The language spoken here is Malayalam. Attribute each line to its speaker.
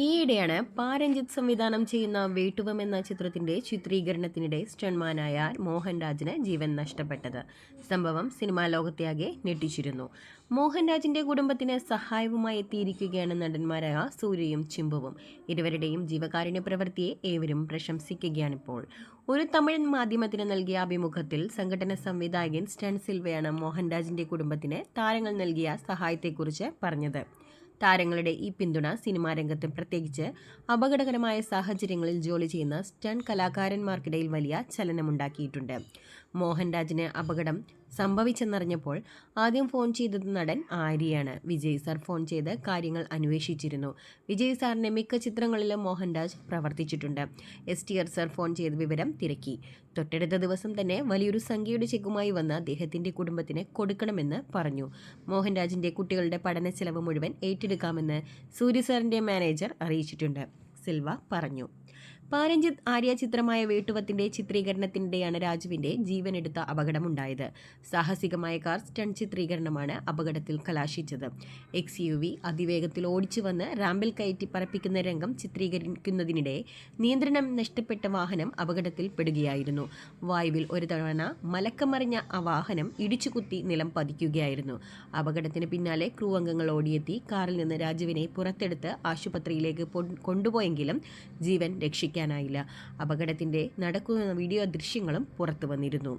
Speaker 1: ഈയിടെയാണ് പാരഞ്ജിത്ത് സംവിധാനം ചെയ്യുന്ന വേട്ടുവം എന്ന ചിത്രത്തിന്റെ ചിത്രീകരണത്തിനിടെ സ്റ്റൺമാനായ മോഹൻരാജിന് ജീവൻ നഷ്ടപ്പെട്ടത്. സംഭവം സിനിമാ ലോകത്തെയാകെ ഞെട്ടിച്ചിരുന്നു. മോഹൻരാജിന്റെ കുടുംബത്തിന് സഹായവുമായി എത്തിയിരിക്കുകയാണ് നടന്മാരായ സൂര്യയും ചിമ്പുവും. ഇരുവരുടെയും ജീവകാരുണ്യ പ്രവൃത്തിയെ ഏവരും പ്രശംസിക്കുകയാണിപ്പോൾ. ഒരു തമിഴ് മാധ്യമത്തിന് നൽകിയ അഭിമുഖത്തിൽ സംഘടന സംവിധായകൻ സ്റ്റൺ സിൽവയാണ് മോഹൻരാജിന്റെ കുടുംബത്തിന് താരങ്ങൾ നൽകിയ സഹായത്തെക്കുറിച്ച് പറഞ്ഞത്. താരങ്ങളുടെ ഈ പിന്തുണ സിനിമാ രംഗത്ത് പ്രത്യേകിച്ച് അപകടകരമായ സാഹചര്യങ്ങളിൽ ജോലി ചെയ്യുന്ന സ്റ്റൺ കലാകാരന്മാർക്കിടയിൽ വലിയ ചലനമുണ്ടാക്കിയിട്ടുണ്ട്. മോഹൻരാജിന് അപകടം സംഭവിച്ചെന്നറിഞ്ഞപ്പോൾ ആദ്യം ഫോൺ ചെയ്തത് നടൻ ആര്യയാണ്. വിജയ് സാർ ഫോൺ ചെയ്ത് കാര്യങ്ങൾ അന്വേഷിച്ചിരുന്നു. വിജയ് സാറിന്റെ മിക്ക ചിത്രങ്ങളിലും മോഹൻദാസ് പ്രവർത്തിച്ചിട്ടുണ്ട്. S T R sir phone ചെയ്ത് വിവരം തിരക്കി. തൊട്ടടുത്ത ദിവസം തന്നെ വലിയൊരു സംഖ്യയുടെ ചെക്കുമായി വന്ന് അദ്ദേഹത്തിന്റെ കുടുംബത്തിന് കൊടുക്കണമെന്ന് പറഞ്ഞു. മോഹൻരാജിന്റെ കുട്ടികളുടെ പഠന ചെലവ് മുഴുവൻ ഏറ്റെടുക്കാമെന്ന് സൂര്യ സാറിന്റെ മാനേജർ അറിയിച്ചിട്ടുണ്ട്. സിൽവ പറഞ്ഞു. പാരഞ്ജിത്ത് ആര്യ ചിത്രമായ വേട്ടുവത്തിന്റെ ചിത്രീകരണത്തിനിടെയാണ് രാജുവിന്റെ ജീവനെടുത്ത അപകടമുണ്ടായത്. സാഹസികമായ കാർ സ്റ്റണ്ട് ചിത്രീകരണമാണ് അപകടത്തിൽ കലാശിച്ചത്. എക്സ് യു വി അതിവേഗത്തിൽ ഓടിച്ചു വന്ന് റാമ്പിൽ കയറ്റി പറപ്പിക്കുന്ന രംഗം ചിത്രീകരിക്കുന്നതിനിടെ നിയന്ത്രണം നഷ്ടപ്പെട്ട വാഹനം അപകടത്തിൽ പെടുകയായിരുന്നു. വായുവിൽ ഒരു തവണ മലക്കമറിഞ്ഞ ആ വാഹനം ഇടിച്ചുകുത്തി നിലം പതിക്കുകയായിരുന്നു. അപകടത്തിന് പിന്നാലെ ക്രൂ അംഗങ്ങൾ ഓടിയെത്തി കാറിൽ നിന്ന് രാജുവിനെ പുറത്തെടുത്ത് ആശുപത്രിയിലേക്ക് കൊണ്ടുപോയെങ്കിലും ജീവൻ രക്ഷിക്കാനായില്ല അപകടത്തിന്റെ നടക്കുന്ന വീഡിയോ ദൃശ്യങ്ങളും പുറത്തു വന്നിരുന്നു.